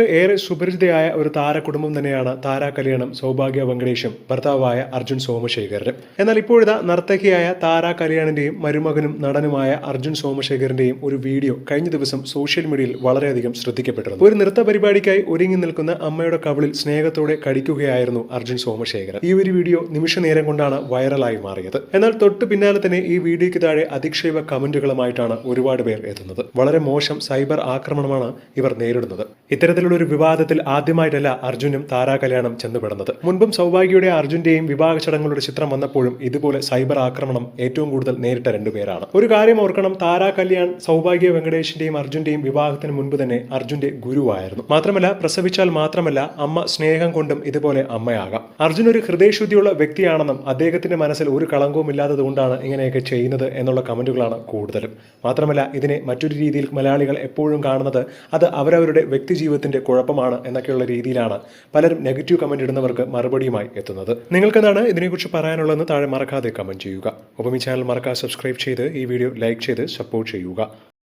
ഏറെ സുപരിചിതയായ ഒരു താരകുടുംബം തന്നെയാണ് താര കല്യാണം സൗഭാഗ്യ വെങ്കടേഷും ഭർത്താവായ അർജുൻ സോമശേഖരനും. എന്നാൽ ഇപ്പോഴിതാ നർത്തകിയായ താര കല്യാണിന്റെയും മരുമകനും നടനുമായ അർജുൻ സോമശേഖരന്റെയും ഒരു വീഡിയോ കഴിഞ്ഞ ദിവസം സോഷ്യൽ മീഡിയയിൽ വളരെയധികം ശ്രദ്ധിക്കപ്പെട്ടിരുന്നു. ഒരു നൃത്ത പരിപാടിക്കായി ഒരുങ്ങി നിൽക്കുന്ന അമ്മയുടെ കവിളിൽ സ്നേഹത്തോടെ കടിക്കുകയായിരുന്നു അർജുൻ സോമശേഖരൻ. ഈ ഒരു വീഡിയോ നിമിഷ നേരം കൊണ്ടാണ് വൈറലായി മാറിയത്. എന്നാൽ തൊട്ടു പിന്നാലെ തന്നെ ഈ വീഡിയോയ്ക്ക് താഴെ അധിക്ഷേപ കമന്റുകളുമായിട്ടാണ് ഒരുപാട് പേർ എത്തുന്നത്. വളരെ മോശം സൈബർ ആക്രമണമാണ് ഇവർ നേരിടുന്നത്. ഇത്തരത്തിലുള്ള ഒരു വിവാദത്തിൽ ആദ്യമായിട്ടല്ല അർജുനും താരാ കല്യാണം ചെന്നുപെടുന്നത്. മുൻപും സൗഭാഗ്യയുടെ അർജുന്റെയും വിവാഹ ചടങ്ങുകളുടെ ചിത്രം വന്നപ്പോഴും ഇതുപോലെ സൈബർ ആക്രമണം ഏറ്റവും കൂടുതൽ നേരിട്ട രണ്ടുപേരാണ്. ഒരു കാര്യം ഓർക്കണം താരാ കല്യാൺ സൗഭാഗ്യ വെങ്കടേഷിന്റെയും അർജുന്റെയും വിവാഹത്തിന് മുൻപ് തന്നെ അർജുന്റെ ഗുരുവായിരുന്നു. മാത്രമല്ല പ്രസവിച്ചാൽ മാത്രമല്ല അമ്മ സ്നേഹം കൊണ്ടും ഇതുപോലെ അമ്മയാകാം. അർജുൻ ഒരു ഹൃദയശുദ്ധിയുള്ള വ്യക്തിയാണെന്നും അദ്ദേഹത്തിന്റെ മനസ്സിൽ ഒരു കളങ്കവും ഇല്ലാത്തത് കൊണ്ടാണ് ഇങ്ങനെയൊക്കെ ചെയ്യുന്നത് എന്നുള്ള കമന്റുകളാണ് കൂടുതലും. മാത്രമല്ല ഇതിനെ മറ്റൊരു രീതിയിൽ മലയാളികൾ എപ്പോഴും കാണുന്നത് അത് അവരവരുടെ വ്യക്തി ജീവിതത്തിന്റെ കുഴപ്പമാണ് എന്നൊക്കെയുള്ള രീതിയിലാണ് പലരും നെഗറ്റീവ് കമന്റ് ഇടുന്നവർക്ക് മറുപടിയുമായി എത്തുന്നത്. നിങ്ങൾക്കെന്താണ് ഇതിനെക്കുറിച്ച് പറയാനുള്ളതെന്ന് താഴെ മറക്കാതെ കമന്റ് ചെയ്യുക. ഒപ്പം ഈ ചാനൽ മറക്കാതെ സബ്സ്ക്രൈബ് ചെയ്ത് ഈ വീഡിയോ ലൈക്ക് ചെയ്ത് സപ്പോർട്ട് ചെയ്യുക.